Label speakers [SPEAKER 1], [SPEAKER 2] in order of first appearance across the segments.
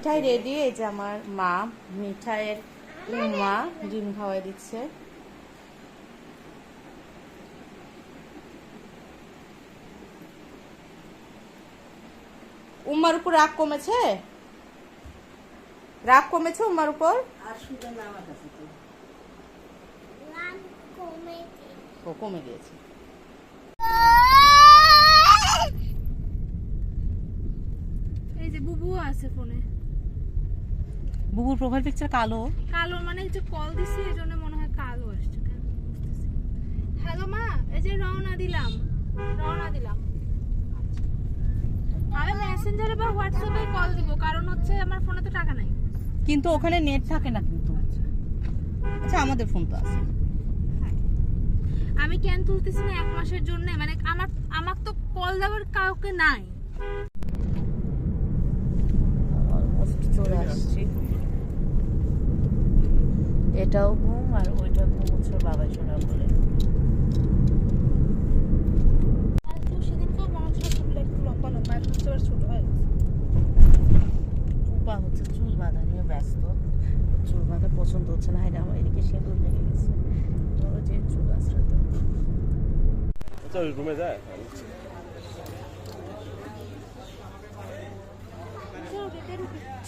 [SPEAKER 1] মিঠাই ready এই যে আমার মা মিঠাইয়ের মা ডিম খাওয়াই দিচ্ছে। উম্মার উপর রাগ কমেছে? রাগ কমেছে উম্মার উপর? ও কমে গিয়েছে।
[SPEAKER 2] এই যে বুবুও আছে ফোনে।
[SPEAKER 1] বুবুর প্রোফাইল পিকচার কালো?
[SPEAKER 2] কালো মানে যে কল দিছি এই জন্য মনে হয় কালো আসছে কেন হ্যালো মা এই যে রওনা দিলাম রওনা দিলাম। আমি মেসেঞ্জারে বা হোয়াটসঅ্যাপে কল দিব কারণ হচ্ছে আমার ফোনে তো টাকা নাই।
[SPEAKER 1] কিন্তু ওখানে নেট থাকে না কিন্তু। আচ্ছা আমাদের ফোন তো আছে।
[SPEAKER 2] আমি কেন তুলতেছি না এক মাসের জন্য? মানে আমার আমার তো কল দেওয়ার কাউকে নাই
[SPEAKER 1] অলমোস্ট চলে আসছি এটাও ঘুম আর ওইটা ঘুম হচ্ছে বাবাই শোনা বলে।
[SPEAKER 2] হচ্ছে হয়ে
[SPEAKER 1] চুল বাঁধা নিয়ে ব্যস্ত। চুল বাঁধা পছন্দ হচ্ছে না এটা আমার এদিকে সিঁদুর লেগে গেছে। যে চুল আশ্রাতে
[SPEAKER 3] আচ্ছা রুমে যায়?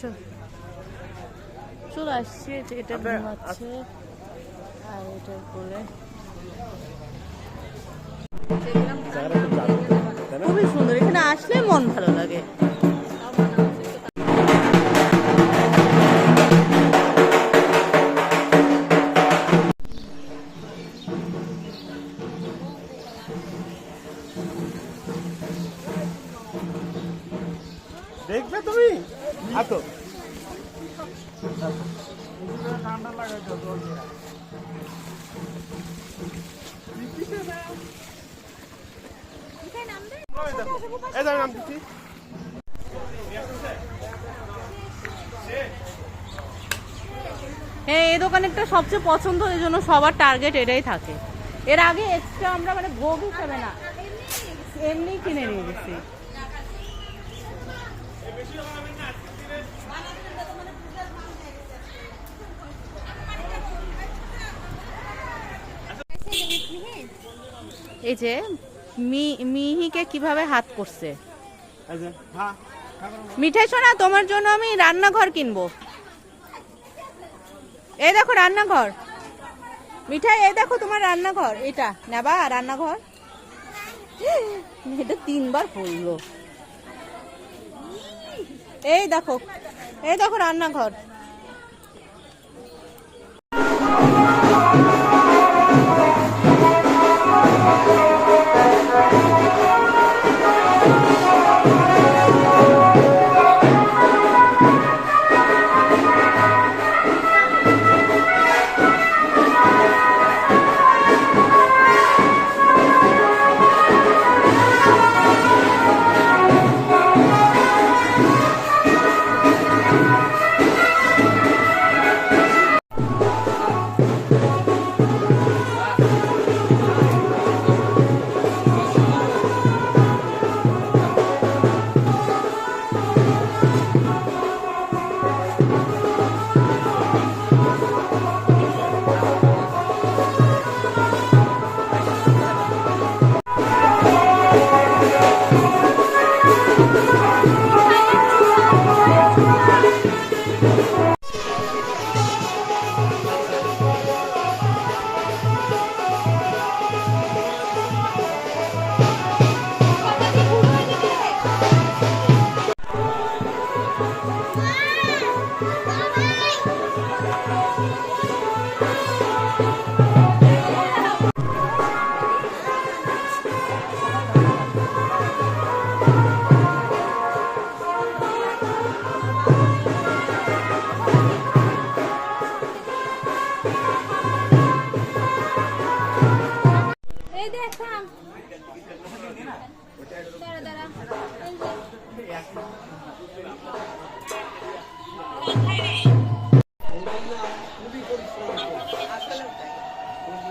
[SPEAKER 1] চল। চলে আসছি এটা ঘুমাচ্ছে। আর এটার কোলে খুবই সুন্দর এখানে আসলে মন ভালো লাগে। হ্যাঁ এই দোকানেরটা সবচেয়ে পছন্দ এই জন্য সবার টার্গেট এটাই থাকে। এর আগে এক্সট্রা আমরা মানে ভোগ হিসাবে না এমনি কিনে নিয়ে গেছি। এই যে মি- মিহিকে কীভাবে হাত করছে?
[SPEAKER 3] এই যে হ্যাঁ।
[SPEAKER 1] মিঠাই সোনা তোমার জন্য আমি রান্নাঘর কিনবো। এই দেখো রান্নাঘর। মিঠাই, এই দেখো তোমার রান্নাঘর। এটা, নেবা রান্নাঘর। এটা তিনবার পড়ল এই দেখো এই দেখো রান্নাঘর।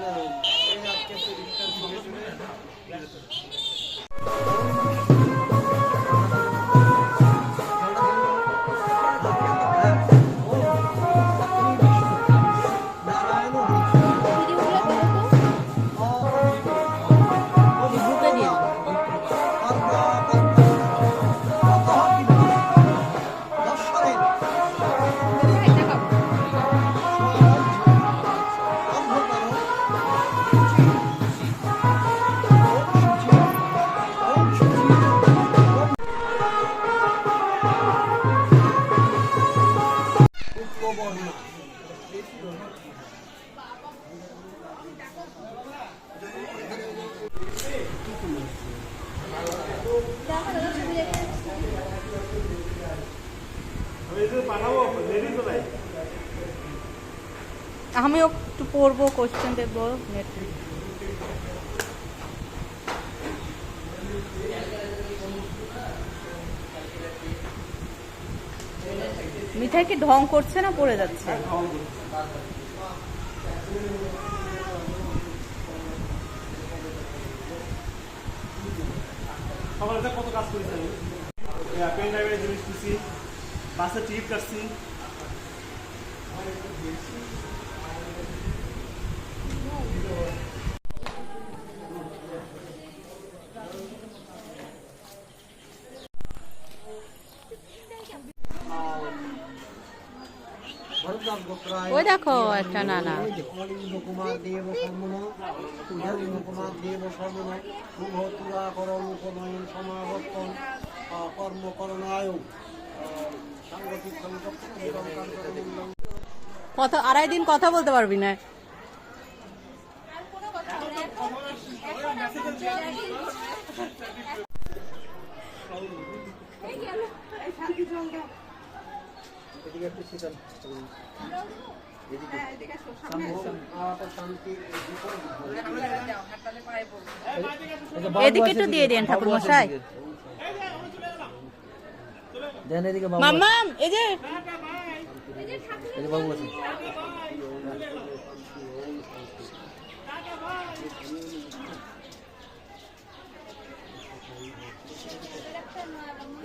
[SPEAKER 3] আমি
[SPEAKER 1] পড়ব কোশ্চেন দেখব মিঠাই কি ঢং করছে না পড়ে যাচ্ছে?
[SPEAKER 3] কত কাজ জিনিস বাসে টিকিট
[SPEAKER 1] ওই দেখো একটা নানা
[SPEAKER 4] কুমার দেব কর্মণ অলিন্দ কুমার দেব কর্মণ শুভ তুলাকরণ উপনয়ন সমাবর্তন কর্মকরণায় সাংগঠিক সংযুক্ত এবং কার্যক্রম
[SPEAKER 1] কথা আড়াই দিন কথা বলতে পারবি না।
[SPEAKER 4] এদিকে একটু শীতল। এদিকে
[SPEAKER 1] একটু দিয়ে দেন ঠাকুর মশাই
[SPEAKER 4] দেন এদিকে বাবু
[SPEAKER 1] এই যে।
[SPEAKER 4] এই যে বাবু আছে।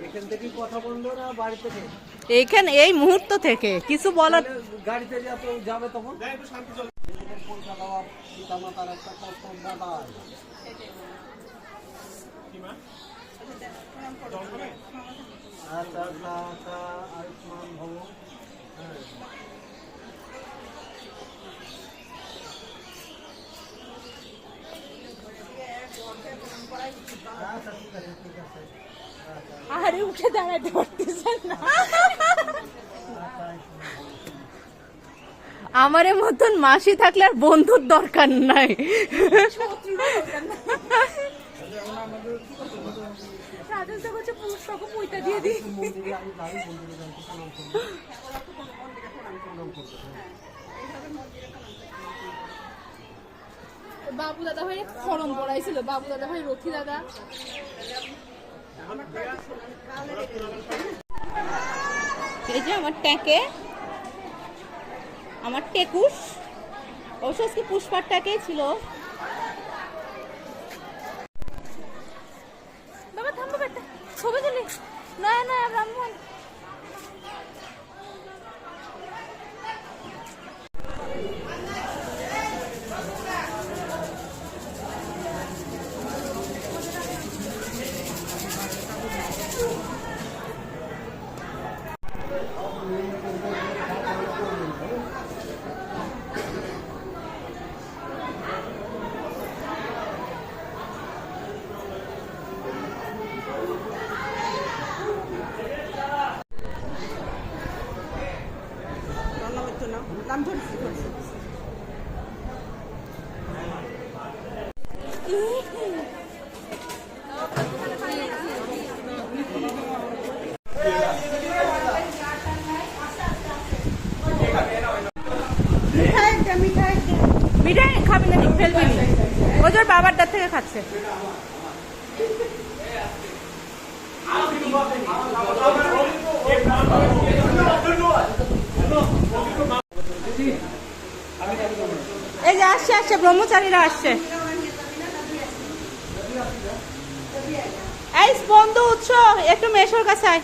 [SPEAKER 4] এখান থেকে কথা বলল না বাড়ি থেকে?
[SPEAKER 1] এইখানে এই মুহূর্ত থেকে কিছু বলার
[SPEAKER 4] গাড়িতে যাবে তখন আচ্ছা আচ্ছা আচ্ছা হ্যাঁ আচ্ছা ঠিক আছে ঠিক আছে
[SPEAKER 1] আরে উঠে দাঁড়াতে পারতেছেন না। আমারে মতন মাসি থাকলে আর বন্ধুর দরকার নাই।
[SPEAKER 2] বাবু দাদা ভাই ফরম পড়াইছিল, বাবু দাদা ভাই রথি দাদা।
[SPEAKER 1] এই যে আমার ট্যাঁকে আমার টেকুস অবশ্য পুষ্পার ট্যাঁকেই ছিল বাবা থামবো বেটা ছবি তুলি না না ব্রাহ্মণ মিঠাই খাবি না ঠিক ফেলবি নি। ওই যে ওর বাবার দাঁত থেকে খাচ্ছে এই যে আসছে আসছে ব্রহ্মচারীরা আসছে। এই বন্ধু উৎস একটু মেশোর কাছে আয়।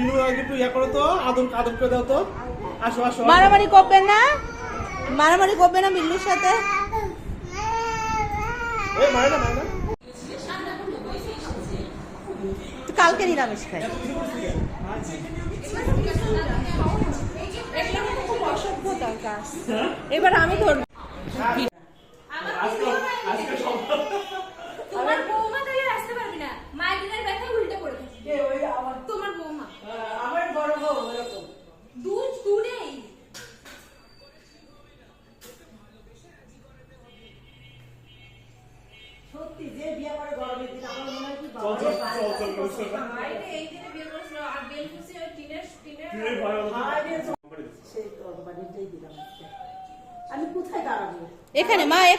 [SPEAKER 3] বিনু আগে একটু ইয়া করো তো আদর আদর করে দাও তো। আসো আসো
[SPEAKER 2] মারামারি করবেন না? মারামারি করবে না বিল্লুর সাথে?
[SPEAKER 3] এ মারে না মারে
[SPEAKER 2] কালকে নিরামিষ খাই।
[SPEAKER 5] এবার আমি ধরবো।
[SPEAKER 1] হ্যাঁ?
[SPEAKER 2] হ্যাঁ?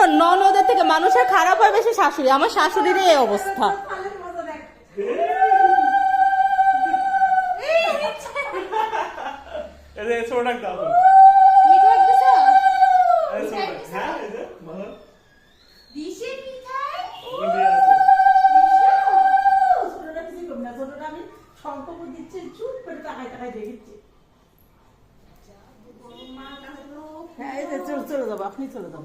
[SPEAKER 2] দেখছ ননদের থেকে মানুষের খারাপ হয় বেশি শাশুড়ি। আমার শাশুড়ির এই অবস্থা।
[SPEAKER 1] আপনি চলে যাব।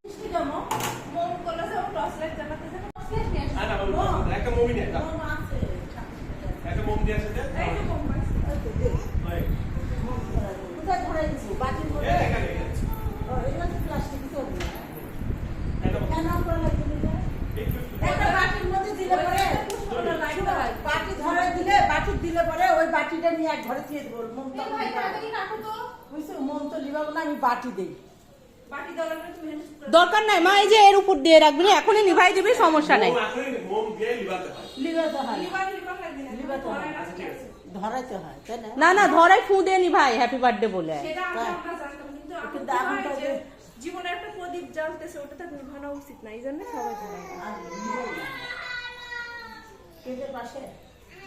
[SPEAKER 1] আমি বাটি দেই।
[SPEAKER 2] দরকার নাই মা এই যে এর উপর দিয়ে রাখবি না এখনই নিভাই দিবি সমস্যা নাই।
[SPEAKER 5] না
[SPEAKER 1] না?
[SPEAKER 2] ধরাই ফু দিয়ে নিভাই হ্যাপি বার্থডে বলে।
[SPEAKER 5] জীবনে একটা প্রদীপ জ্বালতেছে ওটা তো নিভানো উচিত না এই জন্য সবাই
[SPEAKER 1] জানে। পাশে?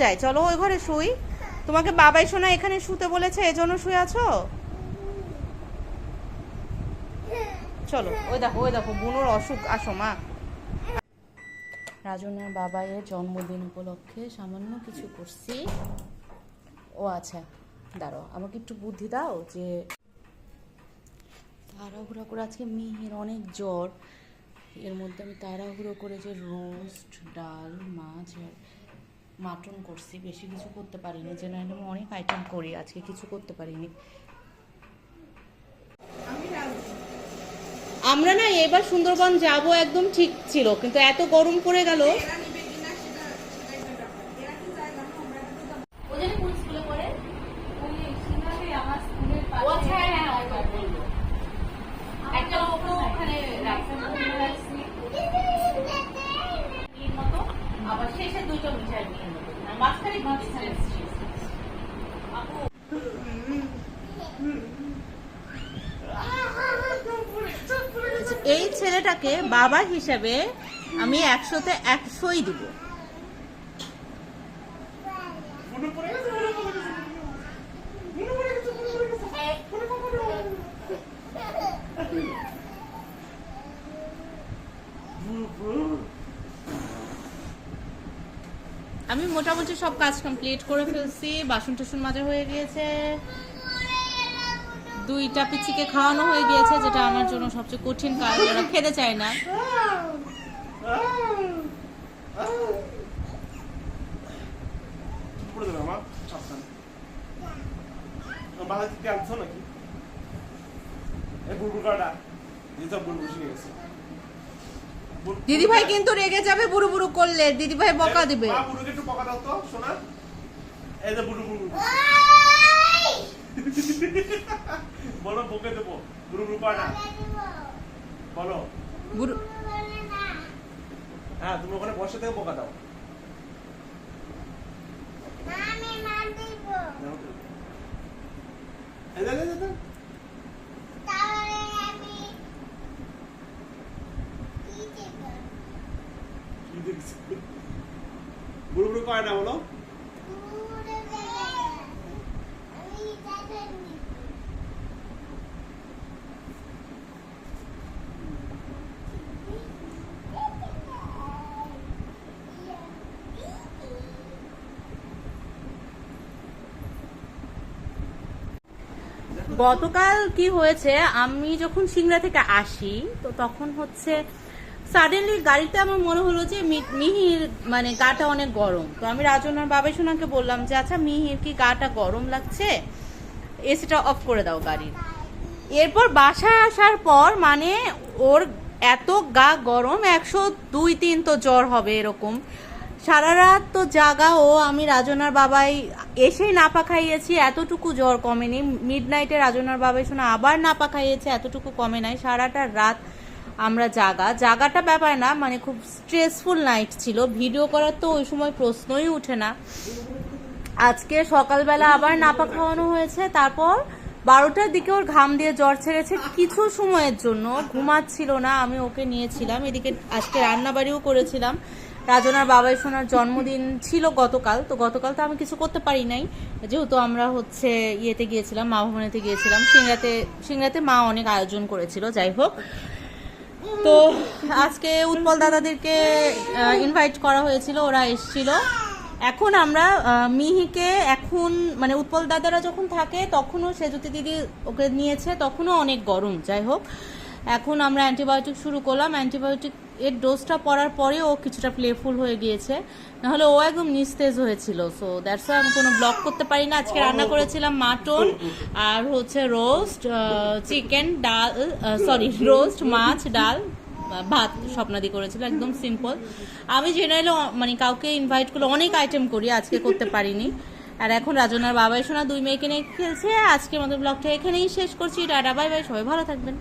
[SPEAKER 1] যাই
[SPEAKER 2] চলো ওই ঘরে শুই। তোমাকে বাবাই শোনা এখানে শুতে বলেছে, এজন্য শুয়ে আছো? চলো, ওই দেখো ওই দেখো, বুনোর অসুখ, আসো মা।
[SPEAKER 1] রাজনের বাবায়ের জন্মদিন উপলক্ষে সামান্য কিছু করছি। ও আচ্ছা দাঁড়ো আমাকে একটু বুদ্ধি দাও যে তাড়াহুড়া করে আজকে মেয়ের অনেক জ্বর। এর মধ্যে আমি তাড়াহুড়ো করে যে রোস্ট, ডাল, মাছ আর মাটন করছি বেশি কিছু করতে পারিনি। জেনারেলি আমি অনেক আইটেম করি আজকে কিছু করতে পারিনি। আমরা না এবার সুন্দরবন যাব একদম ঠিক ছিল কিন্তু এত গরম পড়ে গেল
[SPEAKER 2] ও জানি কোন স্কুলে পড়ে ওই সিঙ্গারে আমার স্কুলের পাশে ও আচ্ছা হ্যাঁ ওইটা বলল একটা লোক ওখানে রাখছে এর মতো আবার শেষে দুটো মিঠাই নিয়ে নেব আর মাঝখানে মাঝখানে আপু
[SPEAKER 1] এই ছেলেটাকে বাবা হিসেবে আমি একশোতে একশোই দিব। আমি মোটামুটি সব কাজ কমপ্লিট করে ফেলছি বাসন টাসন মাজা হয়ে গিয়েছে দুইটা পিচিকে খাওয়ানো হয়ে গিয়েছে যেটা আমার জন্য সবচেয়ে কঠিন কাজ ওরা খেতে চায় না। দিদি ভাই কিন্তু রেগে যাবে বুড়ো বুড়ো করলে। দিদি ভাই বকা দিবে।
[SPEAKER 3] বুড়ুকে একটু বকা দাও তো শোনা। এই যে বুড়ু বুড়ু বলো বকে দেবো। বুড়ু বুড়ু বলো।
[SPEAKER 1] বুড়ো
[SPEAKER 3] হ্যাঁ তুমি ওখানে বসে থেকে বকা দাও।
[SPEAKER 6] আমি মা দিব
[SPEAKER 3] এই যে, এই যে, এই যে।
[SPEAKER 6] তাহলে আমি কি দেব
[SPEAKER 3] কি দেখছি বুড়ু বুড়ু কয় না বলো
[SPEAKER 6] পুরো দেব আমি দাদা নিব
[SPEAKER 1] গতকাল কি হয়েছে, আমি যখন সিংড়া থেকে আসি, তো তখন হচ্ছে সাডেনলি গাড়িতে আমার মনে হলো যে মিহির মানে গাটা অনেক গরম। তো আমি রাজনার বাবাই সোনাকে বললাম যে আচ্ছা মিহির, কি গাটা গরম লাগছে? এসিটা অফ করে দাও গাড়ির। এরপর বাসায় আসার পর মানে ওর এত গা গরম, একশো দুই তিন তো জ্বর হবে এরকম। সারা রাত তো জাগা ও আমি রাজনার বাবাই এসেই নাপা খাইয়েছি, এতটুকু জ্বর কমেনি। মিড নাইটে রাজনার বাবাই শোনা আবার নাপা খাইয়েছে, এতটুকু কমে নাই। সারাটা রাত আমরা জাগা। জাগাটা ব্যাপার না মানে খুব স্ট্রেসফুল নাইট ছিল। ভিডিও করার তো ওই সময় প্রশ্নই উঠে না। আজকে সকালবেলা আবার নাপা খাওয়ানো হয়েছে, তারপর বারোটার দিকে ওর ঘাম দিয়ে জ্বর ছেড়েছে কিছু সময়ের জন্য। ঘুমাচ্ছিল না, আমি ওকে নিয়েছিলাম। এদিকে আজকে রান্নাবাড়িও করেছিলাম। রাজনার বাবাই সোনার জন্মদিন ছিল গতকাল, তো গতকাল তো আমি কিছু করতে পারি নাই। যেহেতু আমরা হচ্ছে ইয়েতে গিয়েছিলাম, মা ভবনেতে গিয়েছিলাম, সিংড়াতে সিংড়াতে মা অনেক আয়োজন করেছিল, যাই হোক। তো আজকে উৎপল দাদাদেরকে ইনভাইট করা হয়েছিল, ওরা এসেছিল। এখন আমরা মিহিকে এখন মানে উৎপল দাদারা যখন থাকে, তখনও সেজুতি দিদি ওকে নিয়েছে, তখনও অনেক গরম, যাই হোক। এখন আমরা অ্যান্টিবায়োটিক শুরু করলাম, অ্যান্টিবায়োটিক এর ডোজটা পড়ার পরে ও কিছুটা প্লেফুল হয়ে গিয়েছে। নাহলে ও একদম নিস্তেজ হয়েছিল। সো দ্যাটস আমি কোনো ব্লক করতে পারি না। আজকে রান্না করেছিলাম মাটন আর হচ্ছে রোস্ট চিকেন ডাল সরি রোস্ট মাছ, ডাল, ভাত স্বপ্নাদি করেছিল। একদম সিম্পল আমি জেনারেলি মানে কাউকে ইনভাইট করলে অনেক আইটেম করি, আজকে করতে পারিনি। আর এখন রাজনার বাবাই সোনা দুই মেয়েকে নিয়ে খেলছে। আজকের মতো ব্লগটা এখানেই শেষ করছি। টাটা বাই বাই সবাই ভালো থাকবেন।